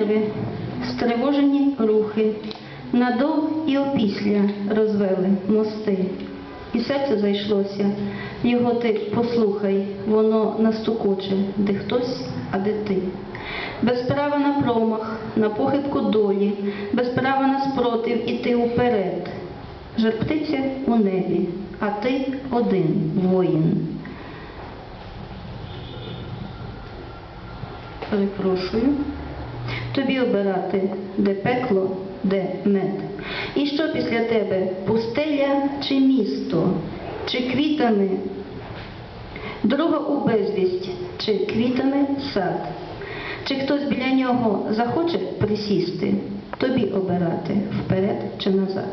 нерви, стривожені рухи, надов і опісля розвели мости. І серце зайшлося, його ти послухай, воно настукоче, де хтось, а де ти. Без права на промах, на похибку долі, без права на спротив іти уперед. Жар птиця у небі, а ти один воїн. Перепрошую. Тобі обирати, де пекло, де мед. І що після тебе пустеля чи місто, чи квітами, дорога у безвість, чи квітами сад, чи хтось біля нього захоче присісти, тобі обирати вперед чи назад.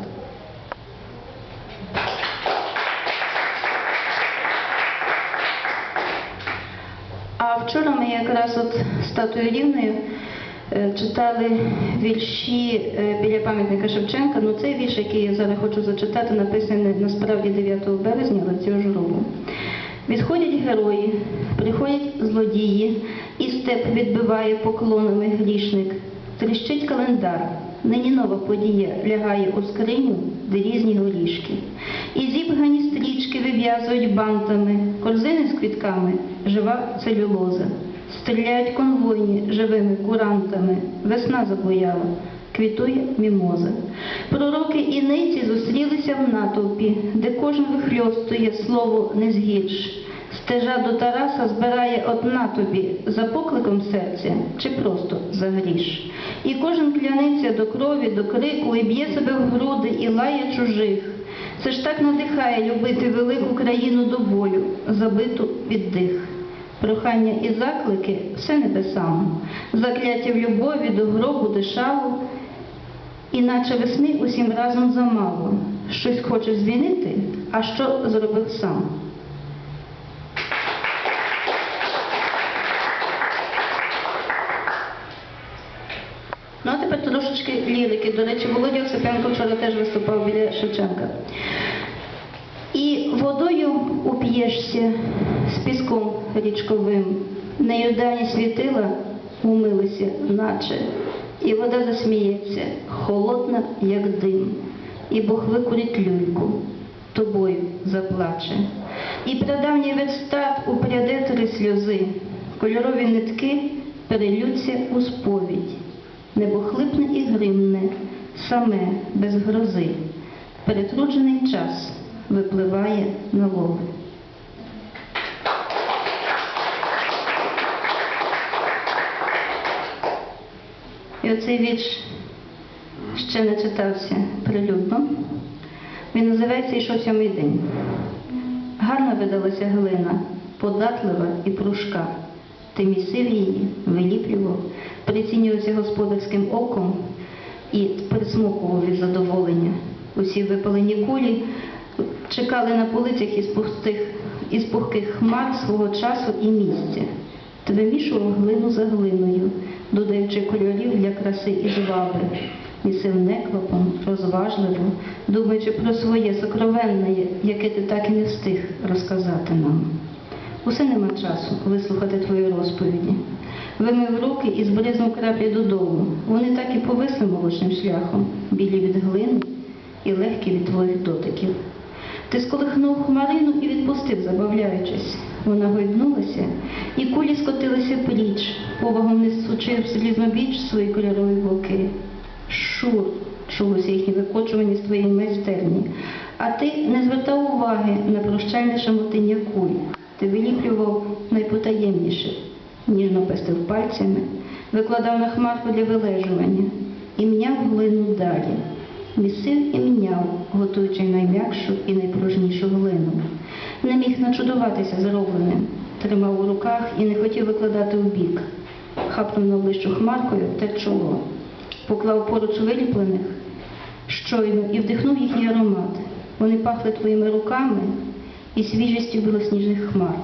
А вчора ми якраз от статую рівною читали вірші е, біля пам'ятника Шевченка. Ну цей вірш, який я зараз хочу зачитати, написаний насправді 9 березня, але цього ж року. Відходять герої, приходять злодії, і степ відбиває поклонами грішник. Тріщить календар, нині нова подія лягає у скриню, де різні горішки. І зібгані стрічки вив'язують бантами, корзини з квітками, жива целюлоза. Стріляють конвойні живими курантами, весна забояла, квітує мімоза. Пророки і ниці зустрілися в натовпі, де кожен вихльостує слово не згірш. Стежа до Тараса збирає одна тобі за покликом серця чи просто за гріш. І кожен клянеться до крові, до крику, і б'є себе в груди, і лає чужих. Це ж так надихає любити велику країну до болю, забиту під дих. Прохання і заклики все небесам, закляття в любові до гробу дешаву, іначе весни усім разом замало. Щось хочеш змінити, а що зробив сам. Ну, а тепер трошечки лірики. До речі, Володя Осипенко вчора теж виступав біля Шевченка. І водою уп'єшся з піском річковим, нею дані світила умилися, наче, і вода засміється, холодна, як дим, і Бог викурить люльку, тобою заплаче. І прадавній верстат упряде три сльози, кольорові нитки перелються у сповідь. Небо хлипне і гримне, саме без грози. Перетруджений час випливає на лови. І оцей вірш ще не читався прилюдно. Він називається «Ішов сьомий день. Гарна видалася глина, податлива і пружка. Ти місив її, виліплював, прицінювався господарським оком і присмокував від задоволення. Усі випалені кулі чекали на полицях із пустих, із пухких хмар свого часу і місця. Ти вимішував глину за глиною, додаючи кольорів для краси і зваби. Місив неквапом, розважливо, думаючи про своє сокровенне, яке ти так і не встиг розказати нам. Усе нема часу вислухати твої розповіді. Вимив руки і збризнув краплі додому. Вони так і повисли молочним шляхом, білі від глини і легкі від твоїх дотиків. Ти сколихнув хмарину і відпустив, забавляючись. Вона гойднулася, і кулі скотилися пріч, повагом несучи в залізну біч свої кольорові боки. Шур, чулося їхнє викочування з твоєї майстерні. А ти не звертав уваги на прощальне шамотиння куль. Ти виліплював найпотаємніше, ніжно пестив пальцями, викладав на хмарку для вилежування і мняв глину далі. Місив і міняв, готуючи найм'якшу і найпружнішу глину. Не міг начудуватися зробленим, тримав у руках і не хотів викладати у бік. Хапнув найближчу хмаркою те чоло, поклав поруч виліплених щойно і вдихнув їхній аромат. Вони пахли твоїми руками і свіжістю білосніжних хмар.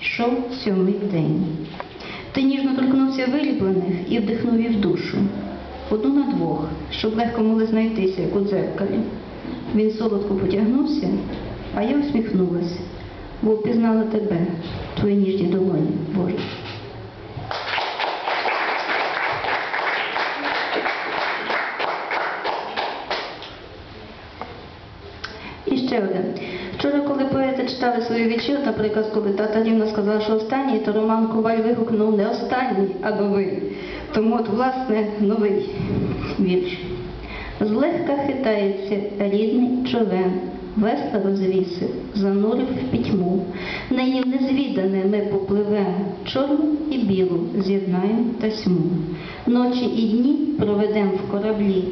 Йшов сьомий день. Ти ніжно торкнувся виліплених і вдихнув їх в душу одну на двох, щоб легко могли знайтися, як у дзеркалі. Він солодко потягнувся, а я усміхнулася, бо впізнала тебе, твої ніжні долоні, Боже. І ще один. Вчора, коли поети читали свою вечір, наприклад, коли тата Лівна сказала, що останній, то Роман Коваль вигукнув не останній, а новий. Тому от, власне, новий вірш. Злегка хитається рідний човен, весла розвісив, занурив в пітьму. В незвідане ми попливемо, чорну і білу з'єднаємо тасьму. Ночі і дні проведемо в кораблі,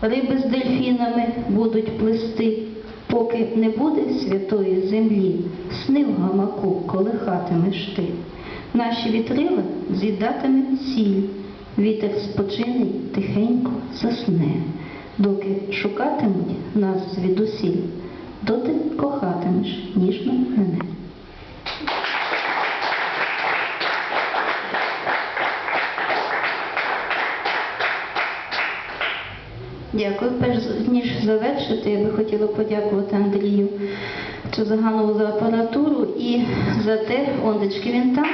Риби з дельфінами будуть плисти, поки не буде святої землі, сни в гамаку колихатимеш ти. Наші вітрила з'їдатиме сіль, вітер спочине, тихенько засне, доки шукатимуть нас звідусіль, доти кохатимеш ніжно мене. Дякую. Перш ніж завершити, я би хотіла подякувати Андрію Чозаганову за апаратуру і за те, ондечки він там.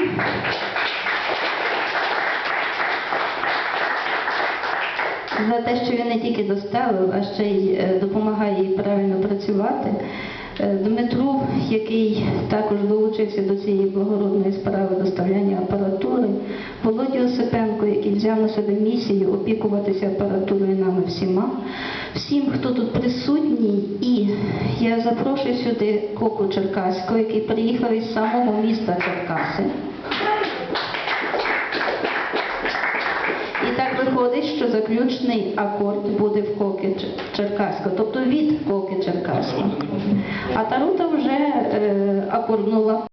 За те, що він не тільки доставив, а ще й е, допомагає їй правильно працювати. Е, Дмитру, який також долучився до цієї благородної справи доставляння апаратури, Володі Осипенко, який взяв на себе місію опікуватися апаратурою нами всіма, всім, хто тут присутній, і я запрошую сюди Коку Черкаського, який приїхав із самого міста Черкаси. Виходить, що заключний акорд буде в Коки Черкаська, тобто від Коки Черкаська. А Тарута вже е, акорднула